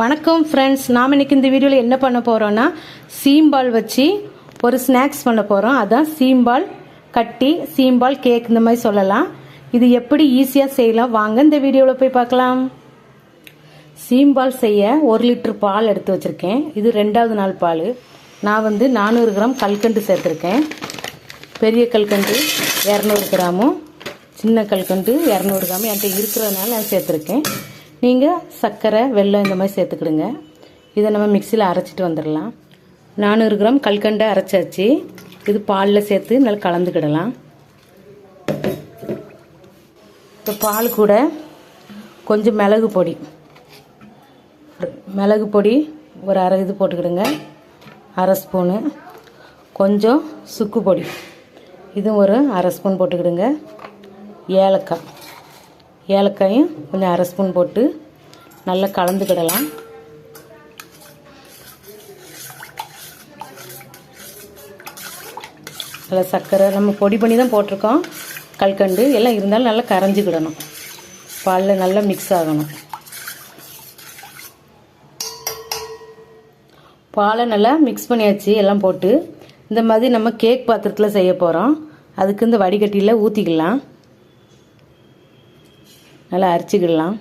வணக்கம் ஃப்ரெண்ட்ஸ் நாம் இன்னைக்கு இந்த வீடியோவில் என்ன பண்ண போகிறோன்னா சீம்பால் வச்சு ஒரு ஸ்நாக்ஸ் பண்ண போகிறோம் அதான் சீம்பால் கட்டி சீம்பால் கேக் இந்த மாதிரி சொல்லலாம். இது எப்படி ஈஸியாக செய்யலாம்? வாங்க இந்த வீடியோவில் போய் பார்க்கலாம். சீம்பால் செய்ய ஒரு லிட்டர் பால் எடுத்து வச்சுருக்கேன். இது ரெண்டாவது நாள் பால். நான் வந்து நானூறு கிராம் கல்கண்டு சேர்த்துருக்கேன். பெரிய கல்கண்டு இரநூறு கிராமும் சின்ன கல்கண்டு இரநூறு கிராமும் என்கிட்ட இருக்கிறதுனால நான் சேர்த்துருக்கேன். நீங்கள் சர்க்கரை வெல்லம் இந்த மாதிரி சேர்த்துக்கிடுங்க. இதை நம்ம மிக்சியில் அரைச்சிட்டு வந்துடலாம். நானூறு கிராம் கல்கண்டை அரைச்சாச்சு. இது பாலில் சேர்த்து நல்லா கலந்துக்கிடலாம். இப்போ பால் கூட கொஞ்சம் மிளகு பொடி. மிளகு பொடி ஒரு அரை இது போட்டுக்கிடுங்க. அரை ஸ்பூனு. கொஞ்சம் சுக்கு பொடி. இதுவும் ஒரு அரை ஸ்பூன் போட்டுக்கிடுங்க. ஏலக்காய். ஏலக்காயும் கொஞ்சம் அரை ஸ்பூன் போட்டு நல்லா கலந்துக்கிடலாம். நல்லா சர்க்கரை நம்ம பொடி பண்ணி தான் போட்டிருக்கோம். கல்கண்டு எல்லாம் இருந்தாலும் நல்லா கரைஞ்சிக்கிடணும். பாலில் நல்லா மிக்ஸ் ஆகணும். பாலை நல்லா மிக்ஸ் பண்ணியாச்சு எல்லாம் போட்டு. இந்த மாதிரி நம்ம கேக் பாத்திரத்தில் செய்ய போகிறோம் அதுக்கு இந்த வடிகட்டியில் ஊற்றிக்கலாம் நல்லா அரைச்சிக்கிடலாம்.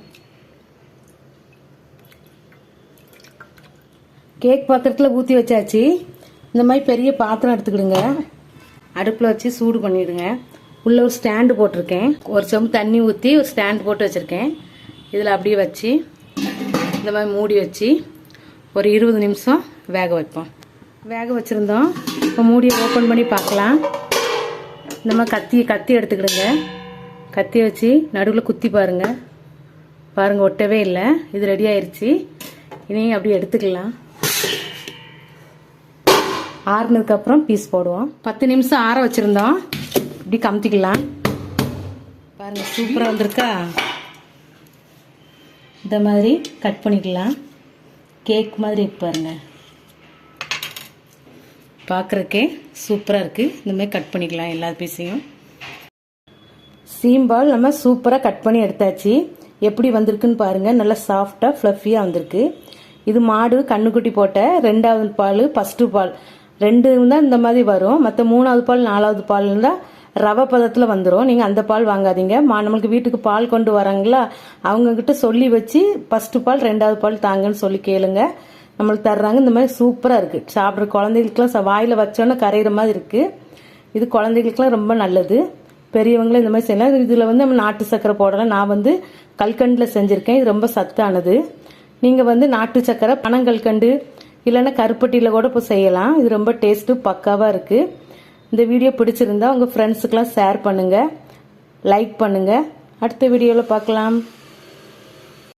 கேக் பாத்திரத்தில் ஊற்றி வச்சாச்சு. இந்த மாதிரி பெரிய பாத்திரம் எடுத்துக்கிடுங்க. அடுப்பில் வச்சு சூடு பண்ணிவிடுங்க உள்ளே ஒரு ஸ்டாண்டு போட்டிருக்கேன். ஒரு செம்பு தண்ணி ஊற்றி ஒரு ஸ்டாண்டு போட்டு வச்சுருக்கேன். இதில் அப்படியே வச்சு இந்த மாதிரி மூடி வச்சு ஒரு இருபது நிமிஷம் வேக வைப்போம். வேக வச்சுருந்தோம். இப்போ மூடியை ஓப்பன் பண்ணி பார்க்கலாம். இந்த மாதிரி கத்தி கத்தி எடுத்துக்கிடுங்க. கத்தி வச்சு நடுவில் குத்தி பாருங்கள் பாருங்கள் ஒட்டவே இல்லை. இது ரெடி ஆயிடுச்சு இனி அப்படி எடுத்துக்கலாம். ஆறுனதுக்கப்புறம் பீஸ் போடுவோம். பத்து நிமிஷம் ஆற வச்சுருந்தோம். இப்படி கமுத்திக்கலாம். பாருங்கள் சூப்பராக வந்திருக்கா? இந்த மாதிரி கட் பண்ணிக்கலாம். கேக் மாதிரி பாருங்க. பார்க்குறக்கே சூப்பராக இருக்குது இந்தமாதிரி கட் பண்ணிக்கலாம் எல்லா பீஸையும் சீம்பால் நம்ம சூப்பராக கட் பண்ணி எடுத்தாச்சு. எப்படி வந்திருக்குன்னு பாருங்கள் நல்லா சாஃப்டாக ஃப்ளஃபியாக வந்திருக்கு. இது மாடு கண்ணுக்குட்டி போட்ட ரெண்டாவது பால் ஃபஸ்ட்டு பால். ரெண்டு தான் இந்த மாதிரி வரும். மற்ற மூணாவது பால் நாலாவது பால் தான் ரவை பதத்தில் வந்துடும் நீங்கள் அந்த பால் வாங்காதீங்க. மா நம்மளுக்கு வீட்டுக்கு பால் கொண்டு வராங்களா? அவங்கக்கிட்ட சொல்லி வச்சு ஃபஸ்ட்டு பால் ரெண்டாவது பால் தாங்கன்னு சொல்லி கேளுங்க. நம்மளுக்கு தர்றாங்க. இந்த மாதிரி சூப்பராக இருக்குது சாப்பிட்ற குழந்தைகளுக்குலாம் வாயில் வச்சோன்னே கரையிற மாதிரி இருக்குது இது குழந்தைகளுக்குலாம் ரொம்ப நல்லது. பெரியவங்களும் இந்த மாதிரி செய்யலாம். இதில் வந்து நம்ம நாட்டு சக்கரை போடலாம் நான் வந்து கல்கண்டில் செஞ்சுருக்கேன். இது ரொம்ப சத்தானது. நீங்கள் வந்து நாட்டு சக்கரை பனங்கல்கண்டு இல்லைன்னா கருப்பட்டியில் கூட இப்போ செய்யலாம். இது ரொம்ப டேஸ்ட்டு பக்காவாக இருக்குது இந்த வீடியோ பிடிச்சிருந்தா உங்கள் ஃப்ரெண்ட்ஸுக்கெலாம் ஷேர் பண்ணுங்கள் லைக் பண்ணுங்கள் அடுத்த வீடியோவில் பார்க்கலாம்.